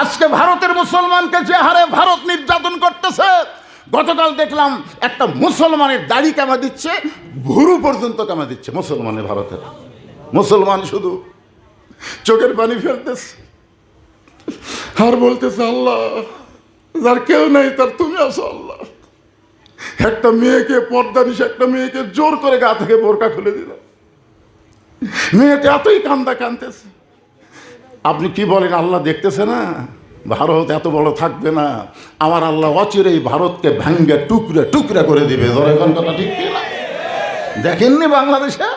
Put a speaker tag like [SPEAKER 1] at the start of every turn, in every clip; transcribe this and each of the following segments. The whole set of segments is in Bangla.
[SPEAKER 1] আজকে ভারতের মুসলমানকে যে হারে ভারত নির্যাতন করতেছে, গতকাল দেখলাম একটা মুসলমানের দাড়ি কামা দিচ্ছে, ভুরু পর্যন্ত কামা দিচ্ছে মুসলমানের ভারতের। মুসলমান শুধু চোখের পানি ফেলতেছে, আর বলতেছে, আল্লাহ, যার কেউ নেই তার তুমি আসো আল্লাহ। একটা মেয়েকে, পর্দা নিশে একটা মেয়েকে জোর করে গা থেকে বোরকা খুলে দিল। মেয়েটা এতই কান্দা কানতেছে আপনি কি বলেন, আল্লাহ দেখতেছে না? ভারত এত বড় থাকবে না। আমার আল্লাহ অচিরেই ভারতকে ভাঙ্গে টুকরে টুকরে করে দিবে। কথা ঠিক না? দেখেননি বাংলাদেশে?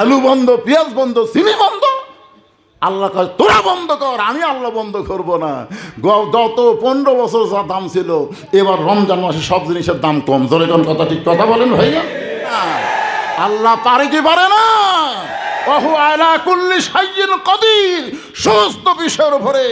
[SPEAKER 1] আলু বন্ধ, পেঁয়াজ বন্ধ, চিনি বন্ধ? আল্লাহ কয়, তোরা বন্ধ কর, আমি আল্লাহ বন্ধ করব না। গত পনেরো বছর যা দাম ছিল, এবার রমজান মাসে সব জিনিসের দাম কম। কোন কথা ঠিক কথা বলেন ভাইয়া? আল্লাহ পারে কি পারে না? অহু আয়লা কুল্লি সাইয়িন সমস্ত বিষয়ের উপরে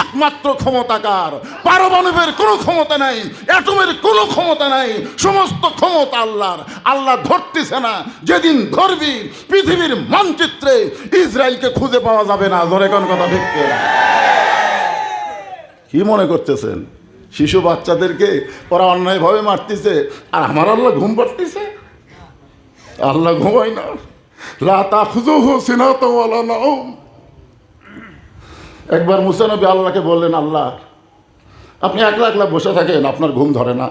[SPEAKER 1] একমাত্র ক্ষমতাকার। পারমাণবিক কোনো ক্ষমতা নাই, অ্যাটমের কোনো ক্ষমতা নাই, সমস্ত ক্ষমতা আল্লাহর। আল্লাহ ধরতেছে না, যেদিন ধরবি পৃথিবীর মানচিত্রে ইসরায়েলকে খুঁজে পাওয়া যাবে না। ধরে কোন কথা ঠিক কি কি মনে করতেছেন? শিশু বাচ্চাদেরকে ওরা অন্যায়ভাবে মারতেছে, আর আমার আল্লাহ ঘুম পাড়তেছে? আল্লাহ ঘুমায় না। একবার মুসানবী আল্লাহকে বললেন আল্লাহ আপনি একলা একলা বসে থাকেন আপনার ঘুম ধরে না।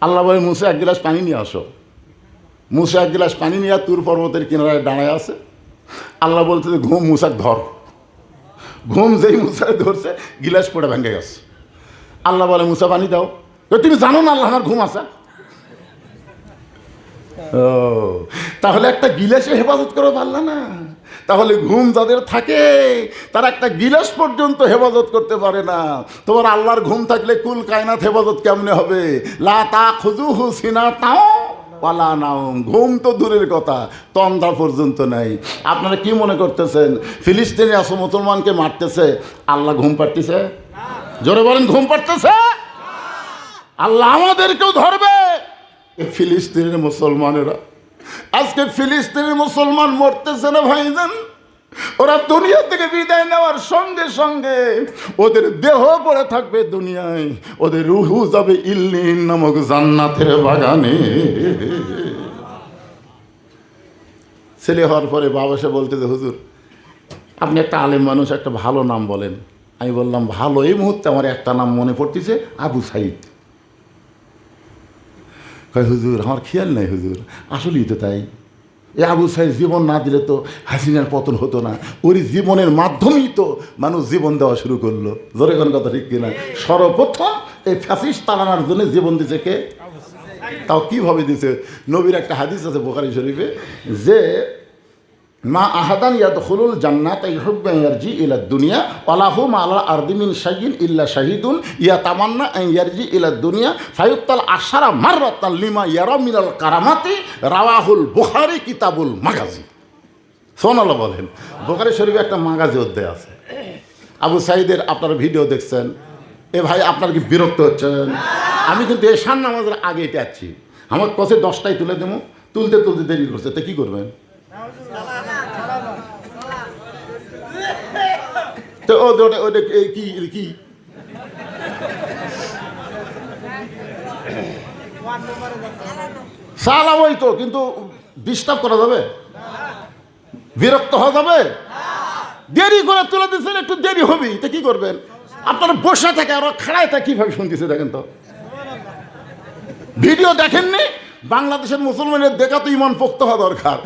[SPEAKER 1] আল্লাহ বলে মুসা এক গিলাস পানি নিয়ে আসো। মুসা এক গিলাস পানি নিয়ে তুর পর্বতের কিনারায় দাঁড়ায় আছে। আল্লাহ বলছে যে, ঘুম মুসাক ধর। ঘুম যেই মুসায় ধরছে গিলাস পড়ে ভেঙে গেছে। আল্লাহ বলে মুসা পানি দাও। তুমি জানো না আল্লাহ আমার ঘুম আছে? ও। তাহলে একটা গিলাসে হেফাজত করে পারলা না। তাহলে ঘুম যাদের থাকে তারা একটা গিলাস পর্যন্ত হেফাজত করতে পারে না। তোমার আল্লাহর ঘুম থাকলে কুল কায়নাত হেফাজত কেমনে হবে? লা তা খুজু হুসিনা তাও পালা নাও ঘুম তো দূরের কথা তন্দা পর্যন্ত নাই। আপনারা কি মনে করতেছেন? ফিলিস্তিনি আসো মুসলমানকে মারতেছে আল্লাহ ঘুম পাড়তেছে? জোরে বলেন ঘুম পাড়তেছে? আল্লাহ আমাদেরকেও ধরবে। ফিলিস্তিনের মুসলমানেরা। আজকে ফিলিস্তিনের মুসলমান মরতেছে না ভাইজান ওরা দুনিয়া থেকে বিদায় নেওয়ার সঙ্গে সঙ্গে ওদের দেহ পড়ে থাকবে দুনিয়ায়। ওদের রুহু যাবে ইল্লিন নামক জান্নাতের বাগানে। ছেলে হওয়ার পরে বাবা সে বলতে যে, হুজুর, আপনি একটা আলেম মানুষ, একটা ভালো নাম বলেন। আমি বললাম, ভালো। এই মুহূর্তে আমার একটা নাম মনে পড়তেছে, আবু সাইদ। কয়, হুজুর, আমার খেয়াল নাই, হুজুর। আসলেই তো তাই। এ আবু সাহেব জীবন না দিলে তো হাসিনার পতন হতো না। ওই জীবনের মাধ্যমেই তো মানুষ জীবন দেওয়া শুরু করল। জোরে কোন কথা ঠিক কিনা? সর্বপ্রথম এই ফ্যাসিস তালানার জন্য জীবন দিছে কে? তাও কীভাবে দিছে? নবীর একটা হাদিস আছে বোখারি শরীফে যে মা আহাদান ইয়াদ খুলুল জান্নাত ইয়ারজি ইলা দুনিয়া, ওয়ালাহু মালা আরদিমিন শাহিন ইল্লা শাহিদুন ইয়া তামান্না ইয়ারজি ইলা দুনিয়া ফায়ুক্তাল আশারা মার মাররাতান লিমা ইয়ারা মিনাল কারামাতি, রাওয়াহুল বুখারী কিতাবুল মাগাজি সোনালা বলেন, বোখারি শরীফে একটা মাগাজি অধ্যায় আছে। আবু সাইদের আপনারা ভিডিও দেখছেন, এ ভাই আপনার কি বিরক্ত হচ্ছেন? আমি কিন্তু এশান নামাজের আগে এটা আছি। আমার কষে দশটায় তুলে দেবো, তুলতে তুলতে দেরি করছে, তো কী করবেন? তো ওটা ওটা কি কি ওই তো কিন্তু ডিস্টার্ব করা যাবে? বিরক্ত হওয়া যাবে? দেরি করে তুলে দিচ্ছেন একটু দেরি হবে, তো কি করবেন? আপনারা বসে থাকে আর খাড়ায় থাকে, কীভাবে শুনতেছে দেখেন তো? ভিডিও দেখেননি? বাংলাদেশের মুসলমানের দেখা তো ইমান পোক্ত হওয়া দরকার।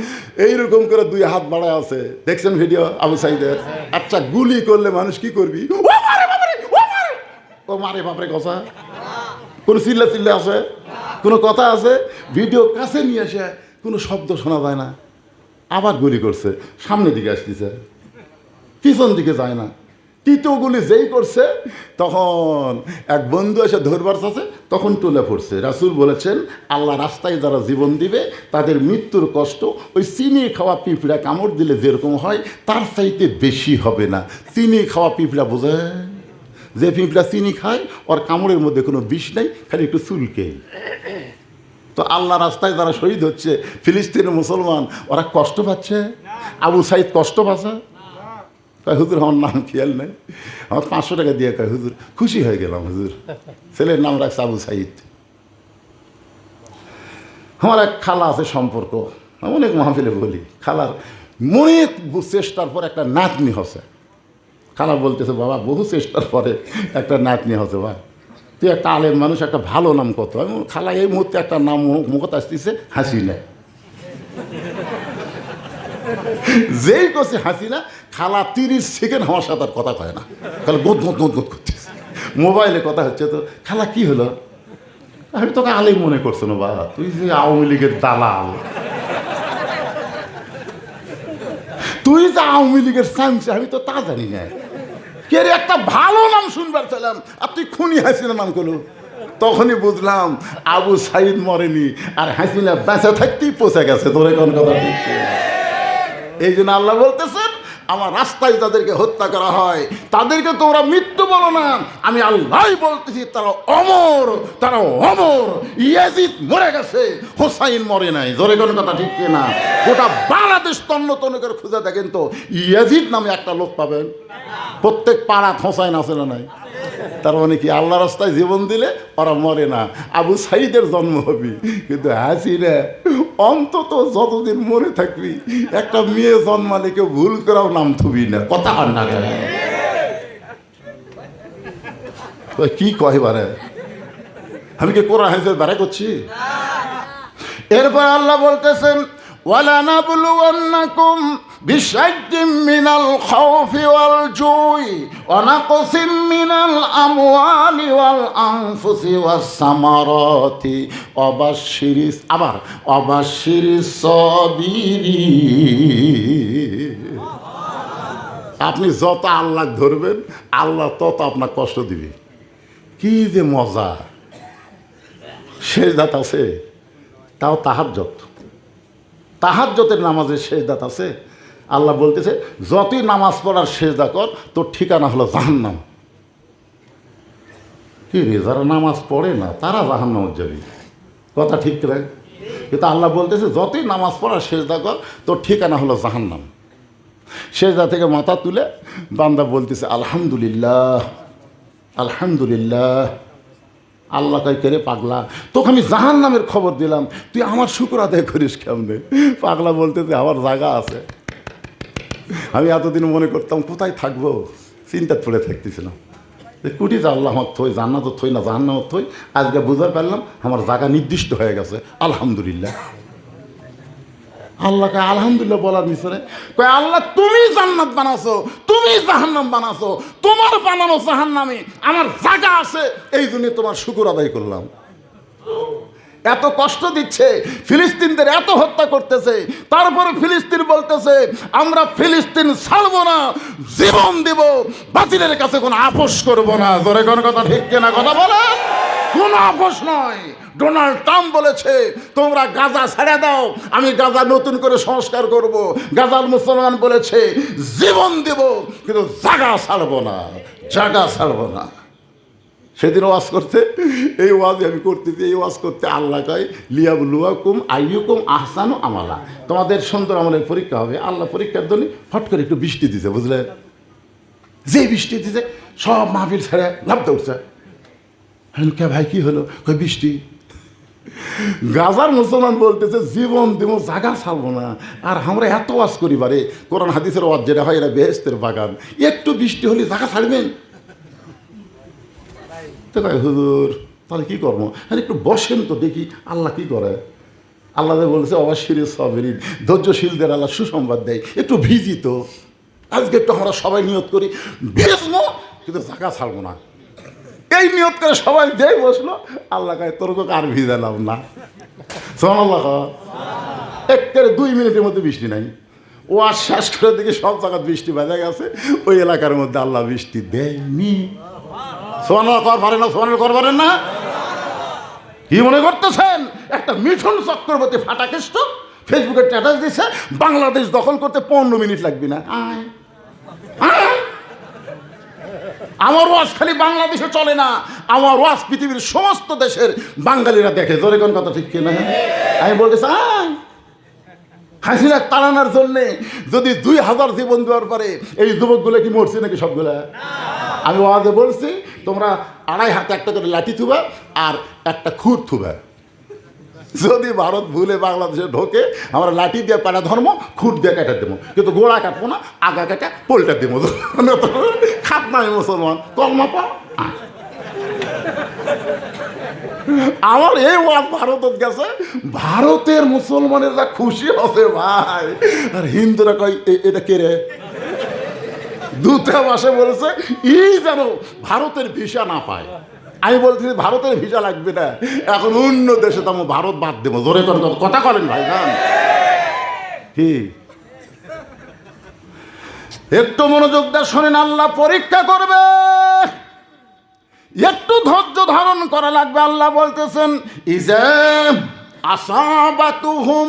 [SPEAKER 1] এইরকম করে দুই হাত বাড়ায় আছে। দেখছেন ভিডিও আবু সাইদের? আচ্ছা গুলি করলে মানুষ কি করবি? ও মারে মারে বাপরে, কথা। কোনো চিল্লা চিল্লা আছে? কোনো কথা আছে? ভিডিও কাছে নিয়ে আসে কোনো শব্দ শোনা যায় না। আবার গুলি করছে। সামনের দিকে আসতেছে। পিছন দিকে যায় না। তৃতীয় গুলি যেই করছে, তখন এক বন্ধু এসে ধরবার আছে তখন তুলে পড়ছে রাসুল বলেছেন, আল্লাহ রাস্তায় যারা জীবন দিবে, তাদের মৃত্যুর কষ্ট ওই চিনি খাওয়া পিঁপড়া কামড় দিলে যেরকম হয়, তার চাইতে বেশি হবে না। চিনি খাওয়া পিঁপড়া বোঝায় যে পিঁপড়া চিনি খায়, ওর কামড়ের মধ্যে কোনো বিষ নেই, খালি একটু চুলকেই তো আল্লাহ রাস্তায় যারা শহীদ হচ্ছে, ফিলিস্তিনের মুসলমান, ওরা কষ্ট পাচ্ছে? আবু সাইদ কষ্ট পাচ্ছে? কয়, হুজুর, আমার নাম খেয়াল নেই। আমার পাঁচশো টাকা দিয়ে কয়, হুজুর, খুশি হয়ে গেলাম, হুজুর। ছেলের নাম রাখছে আবু সাইদ। আমার এক খালা আছে সম্পর্ক অনেক মাহফিলে বলি, খালার অনেক চেষ্টার পর একটা নাতনি হসে খালা বলতেছে, বাবা, বহু চেষ্টার পরে একটা নাতনি হসে বা তুই একটা আলেম মানুষ, একটা ভালো নাম কত আমি খালা, এই মুহূর্তে একটা নাম মুখত আসতেছে হাসিনা যেই করছে হাসিনা, খালা তিরিশ সেকেন্ড আমার সাথে আর কথা কয় না। তাহলে গোদ গোদ গোদ গোদ করতেছে। মোবাইলে কথা হচ্ছে তো, খালা কি হলো? আমি তোকে আলেম মনে করছ না বাবা? তুই যে আওয়ামী লীগের দালাল। তুই যে আওয়ামী লীগের সাইন্স, আমি তো তা জানি না। কে একটা ভালো নাম শুনবার চাইলাম, আর তুই খুনি হাসিনা নাম করল। তখনই বুঝলাম, আবু সাইদ মরেনি, আর হাসিনা বেঁচে থাকতেই পচে গেছে, তোর কোন কথা? এই জন্য আল্লাহ বলতেছেন, আমার রাস্তায় তাদেরকে হত্যা করা হয়, তাদেরকে তোমরা মৃত্যু বলো না। আমি আল্লাহ বলতেছি, তারা অমর তারা অমর। ইয়াজিদ মরে গেছে, হোসাইন মরে নাই। জোরে কোন কথা ঠিক না গোটা বাংলাদেশ তন্ন তন্ন করে খুঁজে দেখেন তো, ইয়াজিদ নামে একটা লোক পাবেন। প্রত্যেক পাড়া হোসাইন আছে না নাই? তার মানে কি আল্লাহ রাস্তায় জীবন দিলে ওরা মরে না। আবু সাইদের জন্ম হবি। কিন্তু হাসি না অন্তত যতদিন মরে থাকবি, একটা মেয়ে জন্মালে কেউ ভুল করাও নাম থুবি না। কথা আর না কি কয় বারে আমি কি কোরআন হাদিসের বারে করছি? এরপর আল্লাহ বলতেছেন, ওয়ালা না বলু অন্যকুম بشد من الخوف والجوع ونقص من الأموال والأنفس والثمرات وبشر আবার وبشر الصابرين আপনি যত আল্লাহ ধরবেন আল্লাহ তত আপনার কষ্ট দিবে কি যে মজা শেষ দাঁত আছে তাও তাহার যত তাহার যতের নামাজের শেষ দাঁত আছে আল্লাহ বলতেছে, যতই নামাজ পড়ার শেষ দা কর, তোর ঠিকানা হলো জাহান্নাম। কি রে, যারা নামাজ পড়ে না, তারা জাহান্নাম যাবি কথা ঠিক রাখ কিন্তু আল্লাহ বলতেছে, যতই নামাজ পড়ার শেষ দা কর, তোর ঠিকানা হলো জাহান্নাম। সেজদা থেকে মাথা তুলে বান্দা বলতেছে, আলহামদুলিল্লাহ আলহামদুলিল্লাহ, আল্লাহ কাই কেরে পাগলা? তোকে আমি জাহান নামের খবর দিলাম। তুই আমার শুক্র আদায় করিস কেমনে? পাগলা বলতেছে, আমার জায়গা আছে। আমি এতদিন মনে করতাম, কোথায় থাকব? চিন্তা পড়ে থাকতেছিলাম কুটি আল্লাহ আমার থই, জান্নাত থই না জাহান্নামত থই, আজকে বুঝতে পারলাম, আমার জায়গা নির্দিষ্ট হয়ে গেছে। আলহামদুলিল্লাহ। আল্লাহকে আলহামদুলিল্লাহ বলার মিশরে কয়, আল্লাহ তুমি জান্নাত বানাছো, তুমি জাহান্নাম বানাছো, তোমার বানানো জাহান্নামে আমার জায়গা আছে, এই জন্য তোমার শুকুর আদায় করলাম। এত কষ্ট দিচ্ছে, ফিলিস্তিনদের এত হত্যা করতেছে, তারপরে ফিলিস্তিন বলতেছে, আমরা ফিলিস্তিন ছাড়বো না, জীবন দিব, বাতিলের কাছে কোনো আপোষ করব না। জোরে কোনো কথা ঠিক কেনা কথা বলে? কোনো আপোষ নয়। ডোনাল্ড ট্রাম্প বলেছে, তোমরা গাজা ছেড়ে দাও, আমি গাজা নতুন করে সংস্কার করব। গাজার মুসলমান বলেছে, জীবন দেব, কিন্তু জাগা ছাড়বো না, জাগা ছাড়বো না। সেদিন ওয়াজ করতে, এই ওয়াজ আমি করতেছি, এই ওয়াজ করতে আল্লাহ কয় লিয়াব লুয়াকুম আইয়ুকুম আহসানু আমালা। তোমাদের সুন্দর আমলের পরীক্ষা হবে। আল্লাহ পরীক্ষার জন্য হট করে একটু বৃষ্টি দিছে বুঝলে যে বৃষ্টি দিছে, সব মাহফিল ছেড়ে লাভতে উঠছে। আমি কে ভাই, কী হলো? কই বৃষ্টি? গাজার মুসলমান বলতেছে, জীবন দিব, জাগা ছাড়বো না। আর আমরা এত ওয়াজ করি বারে, কোরআন হাদিসের ওয়াজ যেটা হয়, এটা বেহেস্তের বাগান। একটু বৃষ্টি হলে জাগা ছাড়বেন? তো কয় হুজুর, তাহলে কী করব? আরে একটু বসেন তো দেখি আল্লাহ কি করে। আল্লাহ বলেছে, অবশ্যই সবেরিন। ধৈর্যশীলদের আল্লাহ সুসংবাদ দেয়। একটু ভিজি তো। আজকে একটু আমরা সবাই নিয়ত করি। ভিজবো, কিন্তু জায়গা ছাড়বো না। এই নিয়ত করে সবাই যেই বসল, আল্লাহ কয়, তোর আর ভিজালাম না। আল্লাহ একেবারে দুই মিনিটের মধ্যে বৃষ্টি নাই। ও আর শেষ করে দেখি সব জায়গায় বৃষ্টি বাজা গেছে। ওই এলাকার মধ্যে আল্লাহ বৃষ্টি দেয়নি। কর না কর না। মনে একটা চক্রবর্তী ফেসবুকে স্ট্যাটাস বাংলাদেশ দখল করতে পনেরো মিনিট লাগবে না। আমার ওয়াজ খালি বাংলাদেশে চলে না, আমার ওয়াজ পৃথিবীর সমস্ত দেশের বাঙালিরা দেখে। জোরে কোন কথা ঠিক কিনা? আমি বলতেছি হাসিনা তাড়ানোর জন্যে যদি দুই হাজার জীবন দেওয়ার পরে এই যুবকগুলো কি মরছে নাকি সবগুলা? আমি ওয়াজে বলছি তোমরা আড়াই হাতে একটা করে লাঠি থুবা আর একটা খুর থুবা। যদি ভারত ভুলে বাংলাদেশে ঢোকে, আমরা লাঠি দিয়ে পাড়া ধর্ম খুঁট দিয়ে কাটা দেবো। কিন্তু গোড়া কাটবো না, আগা কাটা পোলটা দেবো। খাত নাই মুসলমান, কলমা পা। আমার এই ওয়াজ ভারতত গেছে, ভারতের মুসলমানেরা খুশি হবে ভাই। আর হিন্দুরা কয় এটা কে রে? দূতে মাসে বলেছে, ই যেন ভারতের ভিসা না পায়। আমি বলছি, ভারতের ভিসা লাগবে না। এখন অন্য দেশে তো ভারত বাদ দেবো। জোরে করে কথা- বলেন ভাই যান কি? একটু মনোযোগ দিয়ে শোনেন, আল্লাহ পরীক্ষা করবে। একটু ধৈর্য ধারণ করা লাগবে, আল্লাহ বলতেছেন, ইজে আসাবাতুহুম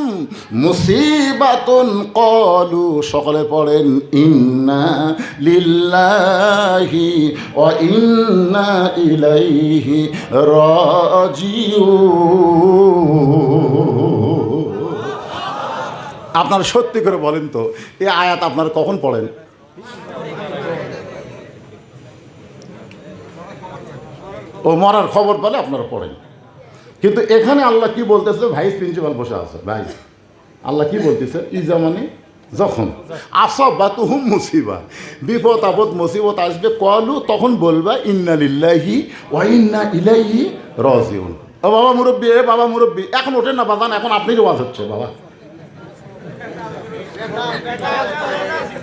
[SPEAKER 1] মুসিবাতুন কলু, সকলে পড়েন, ইন্না লিল্লাহি ওয়া ইন্না ইলাইহি রাজিউন। আপনারা সত্যি করে বলেন তো এই আয়াত আপনারা কখন পড়েন? ও মরার খবর পেলে আপনারা পড়েন। কিন্তু এখানে আল্লাহ কি বলতেছে? ভাইস প্রিন্সিপাল বসে আছে। ভাই, আল্লাহ কি বলতেছে? ইজা মানে যখন আসব বা তুহুম মুসিবা, বিপদ আপদ, মুসিবত আসবে কলু তখন বলবা, ইন্না লিল্লাহি ওয়া ইন্না ইলাইহি রাজিউন। ও বাবা মুরব্বী, এ বাবা মুরব্বী, এখন ওঠেন না বাজান, এখন আপনি ওয়াজ হচ্ছে, বাবা।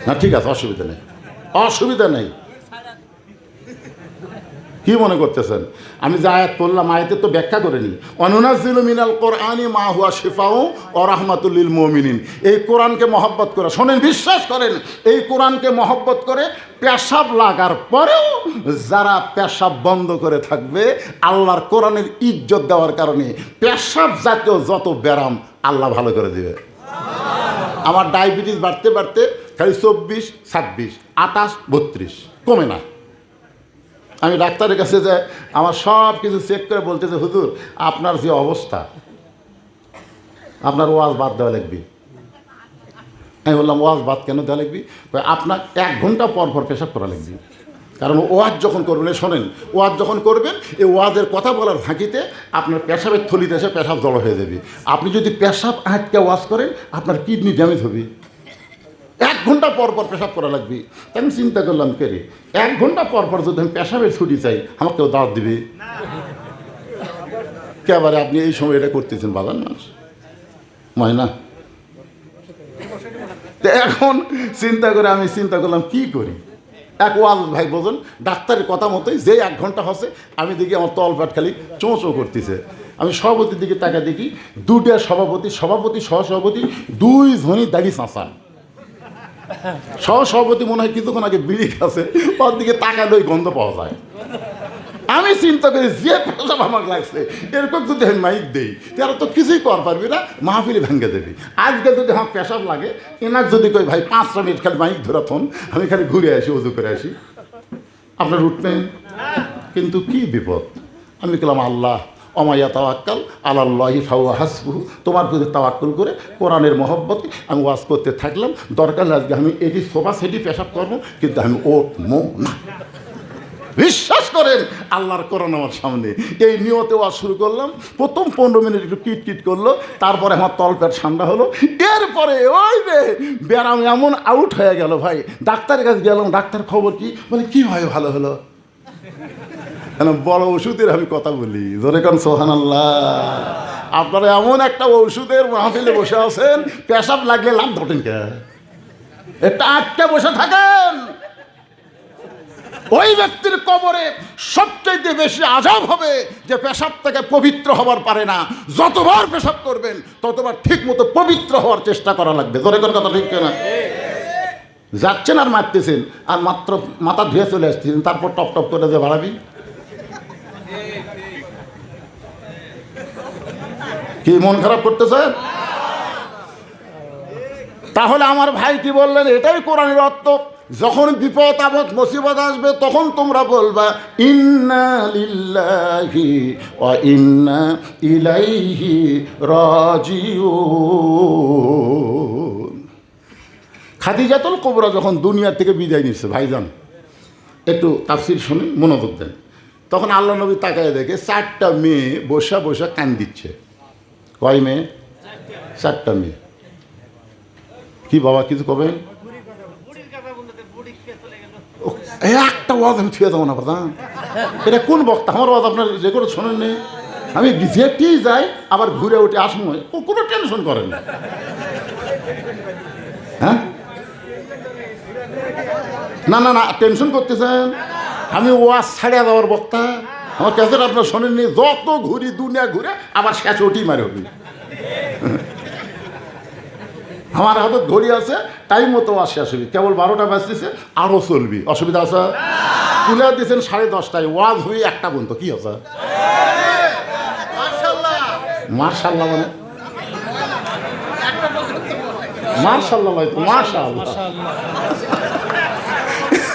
[SPEAKER 1] না, ঠিক আছে, অসুবিধা নেই অসুবিধা নেই। কি মনে করতেছেন? আমি যে আয়াত পড়লাম আয়াতের তো ব্যাখ্যা করে নি অনুনাজিল মিনাল কোরআনি মা হুয়া শিফাও ও রাহমাতুল্লিল মুমিনিন। এই কোরআনকে মহব্বত করে, শোনেন, বিশ্বাস করেন, এই কোরআনকে মহব্বত করে পেশাব লাগার পরেও যারা পেশাব বন্ধ করে থাকবে, আল্লাহর কোরআনের ইজ্জত দেওয়ার কারণে পেশাব জাতীয় যত ব্যারাম আল্লাহ ভালো করে দিবে। আমার ডায়াবেটিস বাড়তে বাড়তে খালি চব্বিশ, ছাব্বিশ, আঠাশ, বত্রিশ, কমে না। আমি ডাক্তারের কাছে যাই আমার সব কিছু চেক করে বলতেছে, হুজুর, আপনার যে অবস্থা, আপনার ওয়াজ বাদ দেওয়া লাগবে। আমি বললাম, ওয়াজ বাদ কেন দেওয়া লাগবে? আপনার এক ঘণ্টা পর পর পেশাব করা লাগবে। কারণ ওয়াজ যখন করবেন শোনেন, ওয়াজ যখন করবেন, এই ওয়াজের কথা বলার ফাঁকিতে আপনার পেশাবের থলিতে এসে পেশাব জড়ো হয়ে যাবে। আপনি যদি পেশাব আটকে ওয়াজ করেন, আপনার কিডনি ড্যামেজ হবে। এক ঘণ্টা পর পর পেশাব করা লাগবে। আমি চিন্তা করলাম, কে রে? এক ঘণ্টা পর পর যদি আমি পেশাবের ছুটি চাই, আমাকে কেউ দাওয়াত দিবে? কেবারে আপনি এই সময় এটা করতেছেন বাজার মানুষ? ময়না? এখন চিন্তা করে আমি চিন্তা করলাম, কি করি? এক ওয়াজ, ভাই, বোঝেন, ডাক্তারের কথা মতোই যে এক ঘণ্টা হসে আমি দেখি আমার তল পাট খালি চোঁ চোঁ করতেছে। আমি সভাপতির দিকে তাকা দেখি দুটা সভাপতি সভাপতি, সহসভাপতি, দুই জনই দাড়ি চাঁচা সহসভাপতি মনে হয় কিছুক্ষণ আগে বিড়ি খাচ্ছে ওর দিকে তাকালেই গন্ধ পাওয়া যায়। আমি চিন্তা করি, যে পেশাব আমাকে লাগছে, এরকম যদি আমি মাইক দেই তারা তো কিছুই কর পারবি না, মাহফিলি ভেঙে দেবি আজকে যদি আমার পেশাব লাগে এনার যদি কই ভাই, পাঁচটা মিনিট খালি মাইক ধরা থন আমি খালি ঘুরে আসি উজু করে আসি। আপনার উঠবেন। কিন্তু কি বিপদ? আমি বললাম আল্লাহ অমাইয়া তাওয়াক্কাল আল্লাহি ফাউয়া হাসবু তোমার প্রতি তাওয়াক্কুল করে কোরআনের মহব্বতে আমি ওয়াজ করতে থাকলাম। দরকার আজকে আমি এটি সোফা সেটি পেশাব করব, কিন্তু আমি উঠবো না। বিশ্বাস করেন, আল্লাহর কোরআন আমার সামনে। এই নিয়তে ওয়াজ শুরু করলাম। প্রথম পনেরো মিনিট একটু কিট কিট করল। তারপরে আমার তলপেট ঠান্ডা হলো। এরপরে ওই রে ব্যারাম এমন আউট হয়ে গেল ভাই। ডাক্তারের কাছে গেলাম, ডাক্তার খবর কি? বলে, কি ভাই, ভালো হলো? কেন বড় ওষুধের আমি কথা বলি। জোরে কারণ সোহান আল্লাহ আপনারা এমন একটা ওষুধের মাহফিলে বসে আছেন, পেশাব লাগলে লাভ ধরেন কে? এটা আটকে বসে থাকেন। ওই ব্যক্তির কবরে সবচাইতে বেশি আজাব হবে যে পেশাব থেকে পবিত্র হবার পারে না। যতবার পেশাব করবেন, ততবার ঠিক মতো পবিত্র হওয়ার চেষ্টা করা লাগবে। ধরে কোন কথা ঠিক না যাচ্ছেন আর মারতেছেন, আর মাত্র মাথা ধুয়ে চলে আসতেছেন, তারপর টপ টপ করে যে বাড়াবি। কি মন খারাপ করতেছেন তাহলে আমার ভাই কি বললেন? এটাই কোরআনের অর্থ। যখন বিপদ আপদ মুসিবত আসবে, তখন তোমরা বলবা, ইন্না লিল্লাহি ইন্না ইলাইহি খাদিজাতুল কোবরা যখন দুনিয়া থেকে বিদায় নিচ্ছে ভাইজান, একটু তাফসির শুনে মনোযোগ দেন। তখন আল্লাহ নবী তাকায় দেখে চারটা মেয়ে বসা বসা কান দিচ্ছে। কয় মেয়ে? চারটা মেয়ে। কি বাবা, কিছু কবে? একটা ওয়াজ আমি থুয়ে দেবো না প্রধান এটা কোন বক্তা? আমার ওয়াজ আপনার যে করে শোনেন নেই আমি যেতেই যাই, আবার ঘুরে উঠে আসব। ও কোনো টেনশন করেন না। হ্যাঁ? না না না, টেনশন করতেছেন? আমি ওয়াজ ছাড়িয়ে দেওয়ার বক্তা। আমার ক্যাসেট আপনার শোনেননি যত ঘুরি দুনিয়া ঘুরে আবার শেষ ওটি মারে হবি আমার হাতে ঘড়ি আছে টাইম মতো ওয়াজ শেষ হবি কেবল বারোটা বাজতেছে আরও চলবি। অসুবিধা আছে? তুলে দিয়েছেন সাড়ে দশটায় ওয়াজ হয়ে একটা পর্যন্ত। কি আছে? মার্শাল্লাহ। মানে? মার্শাল্লাহ। মার্শাল্লাহ।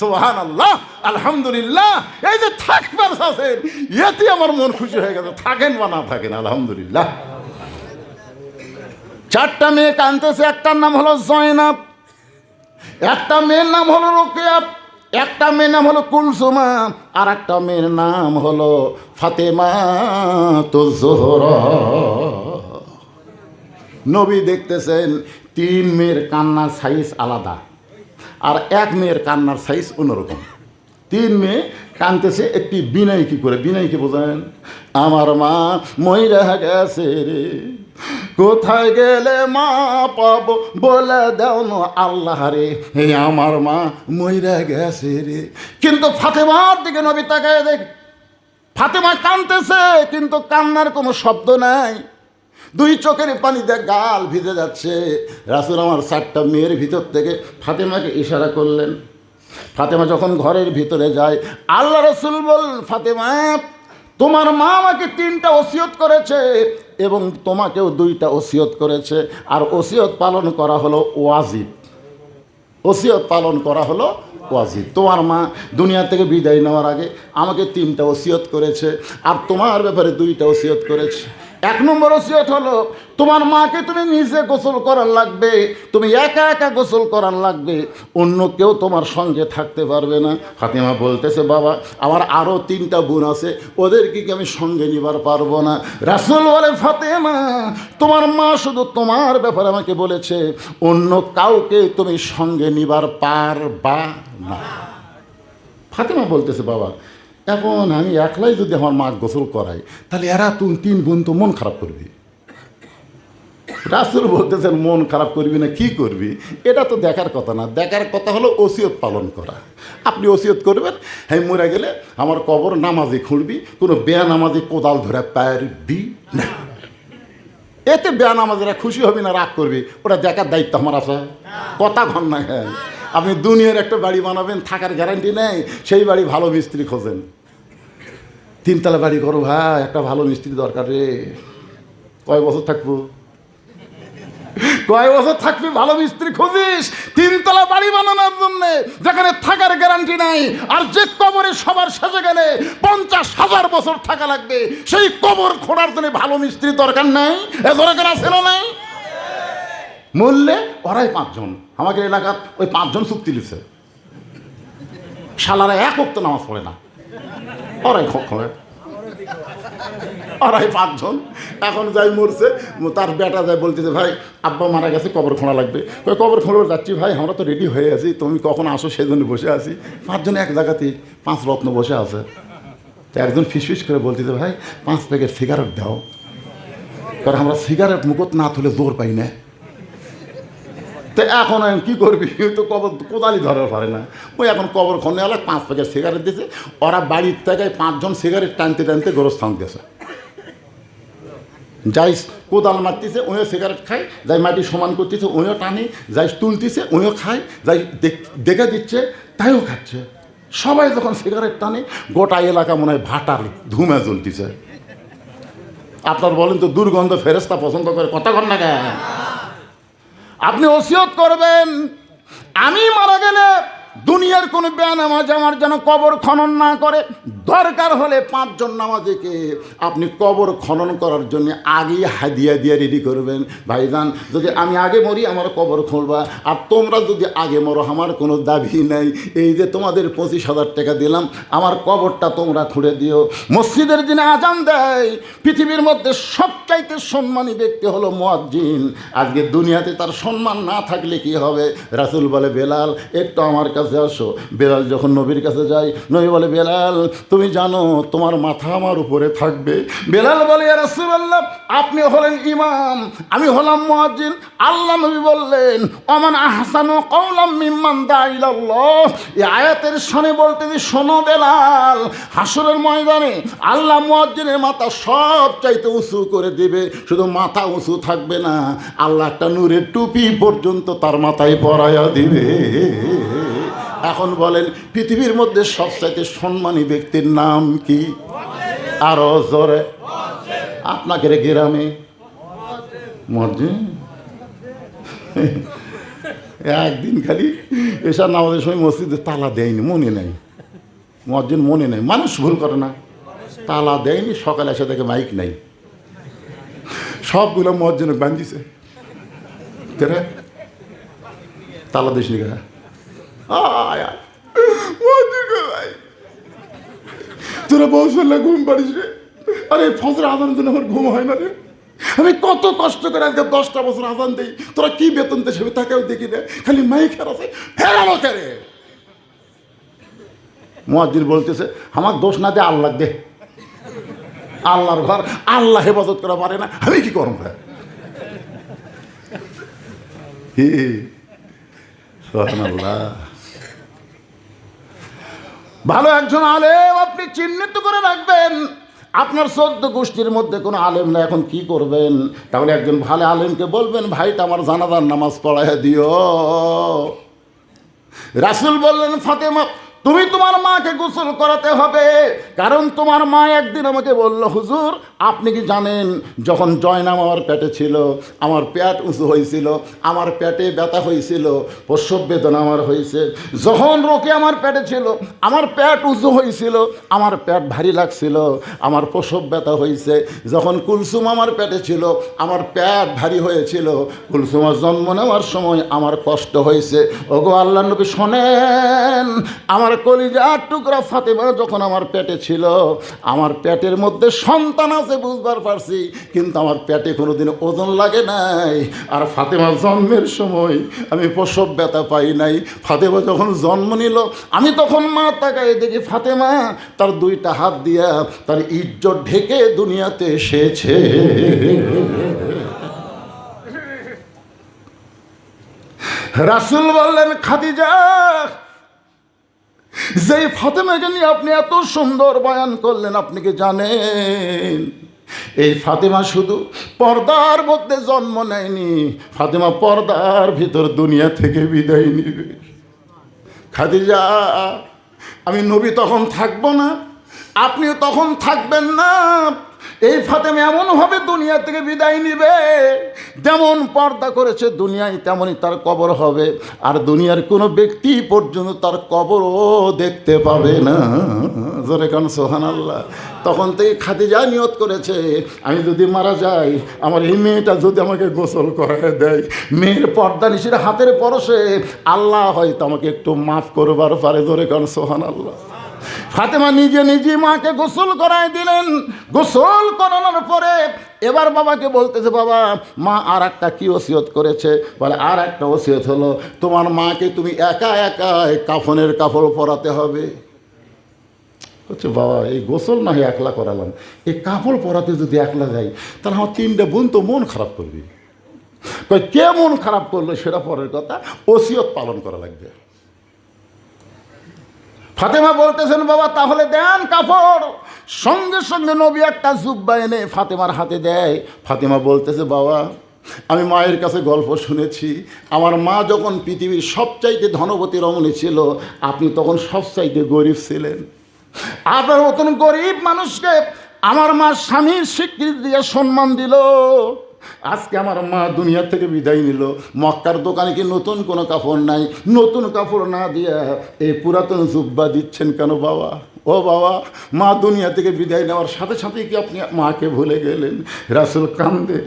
[SPEAKER 1] সোহান আল্লাহ আলহামদুলিল্লাহ, এই যে থাকবার আছেন এতে আমার মন খুশি হয়ে গেছে, থাকেন বা না থাকেন, আলহামদুলিল্লাহ। চারটা মেয়ে কানতেছে একটার নাম হলো জয়নাব, একটা মেয়ের নাম হলো রোকেয়া একটা মেয়ের নাম হলো কুলসুমা, আর একটা মেয়ের নাম হলো ফাতেমা তো জোহরা। নবী দেখতেছেন, তিন মেয়ের কান্নার সাইজ আলাদা। আর এক মেয়ের কান্নার সাইজ অন্যরকম। তিন মেয়ে কানতেছে, একটি বিনয় কি করে। বিনয় কি বোঝেন, আমার মা ময়রা গেছে রে। কোথায় গেলে মা পাবো বলে দাও না আল্লাহ রে। হে আমার মা ময়রা গেছে রে। কিন্তু ফাতেমার দিকে নবী তাকায় দেখ, ফাতেমা কানতেছে, কিন্তু কান্নার কোনো শব্দ নাই। দুই চোখের পানিতে গাল ভিজে যাচ্ছে। রাসুল আমার চারটা মেয়ের ভিতর থেকে ফাতেমাকে ইশারা করলেন। ফাতেমা যখন ঘরের ভিতরে যায়, আল্লাহ রসুল বল, ফাতেমা, তোমার মা আমাকে তিনটা ওসিয়ত করেছে এবং তোমাকেও দুইটা ওসিয়ত করেছে। আর ওসিয়ত পালন করা হলো ওয়াজিব। ওসিয়ত পালন করা হলো ওয়াজিব। তোমার মা দুনিয়া থেকে বিদায় নেওয়ার আগে আমাকে তিনটা ওসিয়ত করেছে আর তোমার ব্যাপারে দুইটা ওসিয়ত করেছে। এক নম্বর ওসিয়ত হলো, তোমার মাকে তুমি নিজে গোসল করার লাগবে, তুমি একা একা গোসল করার লাগবে, অন্য কেউ তোমার সঙ্গে থাকতে পারবে না। ফাতিমা বলতেছে, বাবা, আমার আরও তিনটা বোন আছে, ওদেরকে কি আমি সঙ্গে নিবার পারব না? রাসুল বলে, ফাতেমা, তোমার মা শুধু তোমার ব্যাপারে আমাকে বলেছে, অন্য কাউকে তুমি সঙ্গে নিবার পারবা না। ফাতেমা বলতেছে, বাবা এখন আমি একলাই যদি আমার মা গোসল করাই, তাহলে এরা তুমি তিন বোন তো মন খারাপ করবি। রাসুল বলতেছেন, মন খারাপ করবি না, কি করবি? এটা তো দেখার কথা না। দেখার কথা হলো ওসিয়ত পালন করা। আপনি ওসিয়ত করবেন হ্যাঁ মরে গেলে আমার কবর নামাজে খুঁড়বি, কোনো বেয়া নামাজে কোদাল ধরে পারবি না। এতে বেয়া নামাজেরা খুশি হবি না, রাগ করবি? ওটা দেখার দায়িত্ব আমার আছে। কথা ঘন না হ্যাঁ। আপনি দুনিয়ার একটা বাড়ি বানাবেন, থাকার গ্যারান্টি নেই, সেই বাড়ি ভালো মিস্ত্রি খোঁজেন। তিনতলা বাড়ি করো, ভাই, একটা ভালো মিস্ত্রি দরকার রে। কয় বছর থাকব? কয় বছর থাকবি ভালো মিস্ত্রি খুঁজিস? তিনতলা বাড়ি বানানোর জন্য যেখানে থাকার গ্যারান্টি নাই, আর যে কবরে সবার সাজে গেলে পঞ্চাশ হাজার বছর থাকা লাগবে। সেই কবর খোঁড়ার জন্য ভালো মিস্ত্রি দরকার নাই? এ দরকার না নাই? মূল্যে ওরাই পাঁচজন। আমাকে এলাকার ওই পাঁচজন চুক্তি লিখছে শালারা এক অক্ত নামাজ পড়ে না। ওরাই খোঁড়ে আড়াই পাঁচজন। এখন যাই মরছে তার বেটা যায় বলতেছে, ভাই, আব্বা মারা গেছে, কবর খোঁড়া লাগবে। কই কবর খোঁড়া যাচ্ছি, ভাই, আমরা তো রেডি হয়ে আছি, তুমি কখন আসো সেজন্য বসে আছি। পাঁচজন এক জায়গাতেই পাঁচ রত্ন বসে আছে। তো একজন ফিসফিস করে বলতেছে, ভাই, পাঁচ প্যাকেট সিগারেট দাও। কারণ আমরা সিগারেট মুখত না তুলে জোর পাই না। তো এখন আমি কী করবি? তো কবর কোদালি ধরার পারে না। ওই এখন কবর খনে এলাক পাঁচ প্যাকেট সিগারেট দিয়েছে ওরা বাড়ির থেকে পাঁচজন সিগারেট টানতে টানতে গোরস্থান গেছে যাই কোদাল মারতেছে ওইও সিগারেট খায়। যাই মাটি সমান করতেছে ওইও টানে। যাই তুলতেছে ওইও খায়। যাই দেখ- দিচ্ছে, তাইও খাচ্ছে। সবাই যখন সিগারেট টানে, গোটা এলাকা মনে হয় ভাটার ধুমে জ্বলতেছে। আপনার বলেন তো দুর্গন্ধ ফেরেস্তা পছন্দ করে কর না কেন? আপনি ওসিয়ত করবেন। আমি মারা গেলে দুনিয়ার কোনো নামাজ আমার যেন কবর খনন না করে। দরকার হলে পাঁচজন নামাজিকে আপনি কবর খনন করার জন্য আগেই হাদিয়া দিয়ে রেডি করবেন। ভাইজান, যদি আমি আগে মরি, আমার কবর খুলবা। আর তোমরা যদি আগে মরো, আমার কোনো দাবি নেই। এই যে তোমাদের পঁচিশ হাজার টাকা দিলাম, আমার কবরটা তোমরা খুঁড়ে দিও। মসজিদের দিনে আজান দেয়, পৃথিবীর মধ্যে সবচাইতে সম্মানী ব্যক্তি হলো মুয়াজ্জিন। আজকে দুনিয়াতে তার সম্মান না থাকলে কি হবে? রাসুল বলে, বেলাল একটু আমার কাছে আসো। বেলাল যখন নবীর কাছে যায়, নবী বলে, বেলাল, তুমি জানো, তোমার মাথা আমার উপরে থাকবে। বেলাল বলে আপনি হলেন ইমাম, আমি হলাম মুয়াজ্জিন। আল্লাহ নবী বললেন অমান আহসানু কওলাম মিম্মান দাইলাল্লাহ এই আয়াতের শোনে বলতে যে, শোনো বেলাল হাসরের ময়দানে আল্লাহ মুয়াজ্জিনের মাথা সব চাইতে উঁচু করে দিবে। শুধু মাথা উঁচু থাকবে না, আল্লাহ একটা নূরের টুপি পর্যন্ত তার মাথায় পরাইয়া দিবে। এখন বলেন, পৃথিবীর মধ্যে সবচাইতে সম্মানী ব্যক্তির নাম কি? আরও জোরে। আপনাকে গ্রামে। একদিন খালি এসব নামাজের সময় মসজিদে তালা দেয়নি, মনে নেই। মসজিদ মনে নেই। মানুষ ভুল করে না। তালা দেয়নি, সকালে এসে দেখে মাইক নেই। সবগুলো মসজিদে বান্ধিছে। তালা দিস নি? আয়, কোথায়? তোরা বসলে ঘুম পারিস রে। আরে ফজর আদান জন্য আমার ঘুম হয় না রে। আমি কত কষ্ট করে আজকে দশটা বছর আদান দিই। তোরা কি বেতন দেশে তাকেও দেখি না। খালি মাইক হারাছে হেরানো রে। মুয়াজ্জিন বলতেছে আমার দোষ না দে আল্লাহ দে। আল্লাহর ঘর আল্লাহ হেফাজত করা পারে না। আমি কি করব? ভাই আল্লাহ ভালো একজন আলেম আপনি চিহ্নিত করে রাখবেন। আপনার সদ্য গোষ্ঠীর মধ্যে কোনো আলেম না এখন কি করবেন? তাহলে একজন ভালো আলেমকে বলবেন ভাইটা আমার জানাদার নামাজ পড়ায় দিও। রাসুল বললেন, ফাতেমা তুমি তোমার মাকে গোসল করাতে হবে। কারণ তোমার মা একদিন আমাকে বলল, হুজুর, আপনি কি জানেন, যখন জয়নাম আমার পেটে ছিল, আমার পেট উঁচু হয়েছিল, আমার পেটে ব্যথা হয়েছিল, প্রসব বেদনা আমার হয়েছে, যখন রোকে আমার পেটে ছিল, আমার পেট উঁচু হয়েছিল, আমার পেট ভারী লাগছিল, আমার প্রসব ব্যথা হয়েছে, যখন কুলসুম আমার পেটে ছিল, আমার পেট ভারী হয়েছিল, কুলসুমার জন্ম নেওয়ার সময় আমার কষ্ট হয়েছে। ওগো আল্লাহ নবী শোনেন, আমার কলিজার টুকরা ফাতেমা যখন আমার পেটে ছিল, আমার পেটের মধ্যে সন্তান আছে বুঝবার পারছি, কিন্তু আমার পেটে কোনোদিন ওজন লাগে নাই। আর ফাতেমা জন্মের সময় আমি প্রসব ব্যথা পাই নাই। ফাতেমা যখন জন্ম নিল, আমি তখন মা তাকায় দেখি ফাতেমা তার দুইটা হাত দিয়া তার ইজ্জত ঢেকে দুনিয়াতে এসেছে। রাসুল বললেন, খাদিজা যেই ফাতেমাকে নিয়ে আপনি এত সুন্দর বয়ান করলেন, আপনি কি জানেন? এই ফাতেমা শুধু পর্দার মধ্যে জন্ম নেয়নি, ফাতেমা পর্দার ভিতর দুনিয়া থেকে বিদায় নিবে। খাদিজা, আমি নবী তখন থাকব না, আপনিও তখন থাকবেন না। এই ফাতেমা এমনভাবে দুনিয়া থেকে বিদায় নিবে, যেমন পর্দা করেছে দুনিয়ায়, তেমনই তার কবর হবে। আর দুনিয়ার কোনো ব্যক্তি পর্যন্ত তার কবরও দেখতে পাবে না। জোরে কান সোহান আল্লাহ তখন থেকে খাদিজা নিয়ত করেছে, আমি যদি মারা যাই, আমার এই মেয়েটা যদি আমাকে গোসল করায় দেয়, মেয়ের পর্দা নিশির হাতের পরশে আল্লাহ হয়তো আমাকে একটু মাফ করবার পারে। ধরে কারণ সোহান আল্লাহ ফাতেমা নিজে নিজে মাকে গোসল করায় দিলেন। গোসল করানোর পরে এবার বাবাকে বলতেছে, বাবা, মা আর একটা কি ওসিয়ত করেছে? বলে আর একটা ওসিয়ত হলো, তোমার মাকে তুমি একা একা কাফনের কাপড় পরাতে হবে। বলছে, বাবা, এই গোসল না হয় একলা করালাম। এই কাপড় পরাতে যদি একলা যাই, তাহলে আমার তিনটে বোন তো মন খারাপ করবে। কে মন খারাপ করল সেটা পরের কথা, ওসিয়ত পালন করা লাগবে। ফাতেমা বলতেছেন, বাবা, তাহলে দেন কাপড়। সঙ্গে সঙ্গে নবী একটা জুব্বা এনে ফাতেমার হাতে দেয়। ফাতেমা বলতেছে, বাবা, আমি মায়ের কাছে গল্প শুনেছি। আমার মা যখন পৃথিবীর সবচাইতে ধনবতী রমণী ছিল, আপনি তখন সবচাইতে গরিব ছিলেন। আপনার মতন গরিব মানুষকে আমার মা স্বামীর স্বীকৃতি দিয়ে সম্মান দিল। আজকে আমার মা দুনিয়া থেকে বিদায় নিল। মক্কার দোকানে কি নতুন কোনো কাপড় নাই? নতুন কাপড় না দিয়া এই পুরাতন জুব্বা দিচ্ছেন কেন বাবা? ও বাবা, মা দুনিয়া থেকে বিদায় নেওয়ার সাথে সাথে কি আপনি মাকে ভুলে গেলেন? রাসুল কান্দে।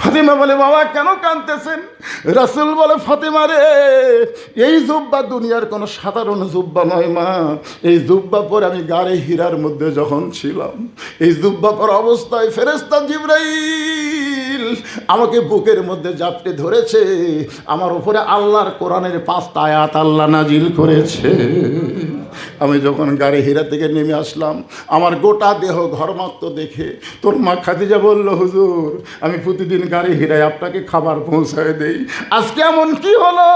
[SPEAKER 1] ফাতিমা বলে, বাবা, কেন কাঁদতেছেন? রাসুল বলে, ফাতেমা রে, এই জুব্বা দুনিয়ার কোনো সাধারণ জুব্বা নয় মা। এই জুব্বা পরে আমি গাড়ে হীরার মধ্যে যখন ছিলাম, এই জুব্বা পর অবস্থায় ফেরেস্তা জিব্রাইল আমাকে বুকের মধ্যে জাপটে ধরেছে আমার উপরে আল্লাহর কোরআনের পাঁচটা আয়াত আল্লাহ নাজিল করেছে। আমি যখন গাড়ি হীরা থেকে নেমে আসলাম, আমার গোটা দেহ ঘরমাত্র দেখে তোর মা খাদিজা বলল, হুজুর, আমি প্রতিদিন গাড়ি হীরায় আপনাকে খাবার পৌঁছায় দেই। আজকে এমন কি হলো?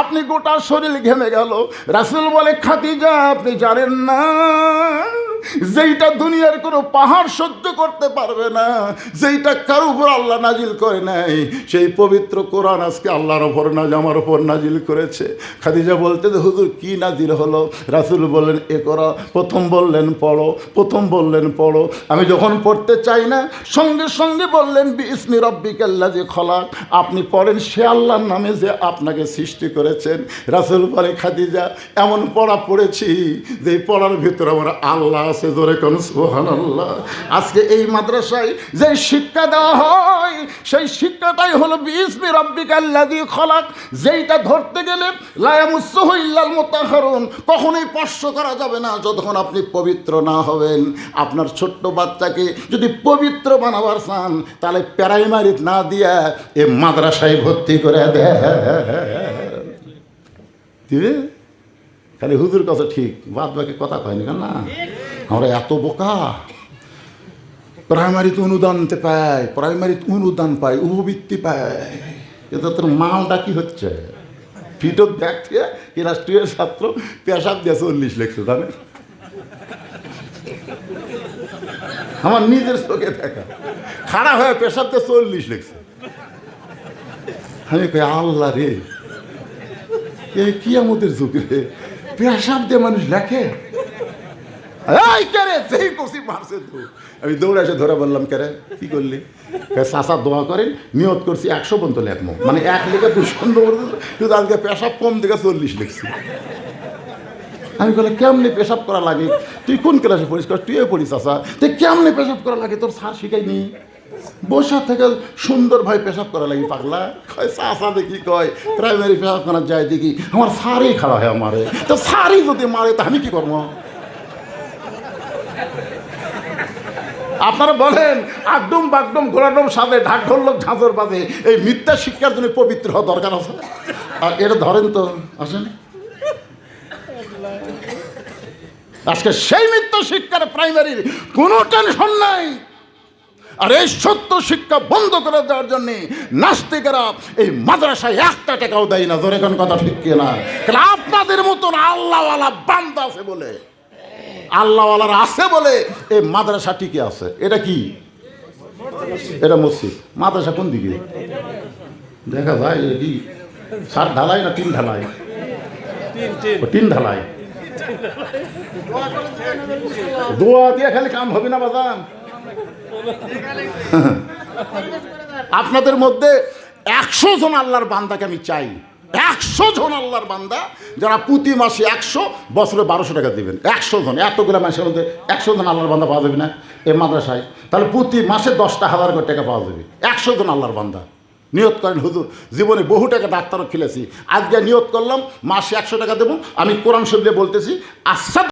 [SPEAKER 1] আপনি গোটা শরীর ঘেমে গেল। রাসুল বলে, খাদিজা, আপনি জানেন না, যেইটা দুনিয়ার কোনো পাহাড় সহ্য করতে পারবে না, যেইটা কারও উপর আল্লাহ নাজিল করে নাই সেই পবিত্র কোরআন আজকে আল্লাহর ওপর নাজ আমার ওপর নাজিল করেছে। খাদিজা বলতে, হুজুর, কি নাজিল হলো? রাসুল বললেন, এ করো, প্রথম বললেন, পড়ো, প্রথম বললেন, পড়ো। আমি যখন পড়তে চাই না, সঙ্গে সঙ্গে বললেন বিসমি রব্বিকাল্লা যে খলাক। আপনি পড়েন, সে আল্লাহর নামে যে আপনাকে সৃষ্টি করেছেন। রাসুল বলে, খাদিজা, এমন পড়া পড়েছি যে পড়ার ভিতরে আমার আল্লাহ আছে। জোরে কোন সোহান আল্লাহ আজকে এই মাদ্রাসায় যে শিক্ষা দেওয়া হয়, সেই শিক্ষাটাই হলো বিসমি রব্বিকাল্লাজি খলাক। যেইটা ধরতে গেলে লায়ামুসহ ইল্লাল মোতাহারুন কখনোই স্পর্শ করা যাবে না যতক্ষণ আপনি পবিত্র না হবেন। আপনার ছোট্ট বাচ্চাকে যদি পবিত্র বানাবার চান, তাহলে প্রাইমারি না দিয়া এ মাদ্রাসায় ভর্তি করে দিবে? খালি হুজুর কথা ঠিক বাদ বাকি কথা কয়নি কেন না? আমরা এত বোকা। প্রাইমারিতে অনুদান পায় প্রাইমারিতে অনুদান পায়, উপবৃত্তি পায়। কিন্তু তোর মালটা কি হচ্ছে? ফিটত ব্যাগ থেকে ক্লাস টুয়ের ছাত্র? পেশাব দিয়ে চল্লিশ লেখছে, জানে? আমার নিজের চোখে দেখা। খাড়া হয়ে পেশাব দিয়ে চল্লিশ লেখছে। আমি কই, আল্লাহ রে, এ কি আমাদের যুগ রে। পেশাব দিয়ে মানুষ লেখে? এই কে রে সেই কষি মারছে তো। আমি দৌড়ে এসে ধরে বললাম কে রে কি করলি চাষা দোয়া করেন, নিয়ত করছি একশো পর্যন্ত লেখবো। মানে এক লিখে দুই সুন্দর কিন্তু আজকে পেশাব কম থেকে চল্লিশ লিখছি। আমি বলে কেমনে পেশাব করা লাগে? তুই কোন ক্লাসে পড়িস? কর তুইও পড়িস চাষা তুই কেমনে পেশাব করা লাগে? তোর স্যার শিখাইনি বসা থেকে সুন্দর ভাই পেশাব করা লাগে, পাগলা। কয় চাষা দেখি, কয় প্রাইমারি পেশাব করার যায় দেখি। আমার সারই খারাপ হয় আমারে। তো সারই যদি মারে, তা আমি কি করব? আপনারা বলেন আগডুম বাগডুম ঘোড়াডুম সাজে, ঢাক ঢোলক, ঝাঁঝর বাজে, এই মিথ্যা শিক্ষার জন্য পবিত্র হওয়া দরকার আছে? আর এটা ধরেন তো, আসেন। আজকে সেই মিথ্যা শিক্ষার প্রাইমারির কোনো টেনশন নাই। আর এই সত্য শিক্ষা বন্ধ করে দেওয়ার জন্য নাস্তিকেরা এই মাদ্রাসায় একটা টাকাও দেয় না। ধরে কোন কথা ঠিক না কারণ আপনাদের মতন আল্লাহওয়ালা বান্দা আছে বলে। আল্লাহওয়ালার আছে বলে এই মাদ্রাসা টিকে আছে। এটা কি? এটা মসজিদ। মাদ্রাসা কোন দিকে? দেখা যায় এটা কি সার ঢালাই না তিন ঢালাই? তিন ঢালাই। দোয়া দিয়ে খালি কাম হবে না বাজান? আপনাদের মধ্যে একশো জন আল্লাহর বান্দাকে আমি চাই। একশো জন আল্লাহর বান্দা, যারা প্রতি মাসে একশো, বছরে বারোশো টাকা দেবেন। একশো জন এতগুলো মাসের মধ্যে একশো জন আল্লাহর বান্দা পাওয়া যাবে না এ মাদ্রাসায়। তাহলে প্রতি মাসে দশটা হাজার করে টাকা পাওয়া যাবে। একশো জন আল্লাহর বান্দা। নিয়ত করেন, হুজুর, জীবনে বহু টাকা ডাক্তারও খেলেছি আজকে নিয়ত করলাম, মাসে একশো টাকা দেবো। আমি কোরআন শরীরে বলতেছি আচ্ছা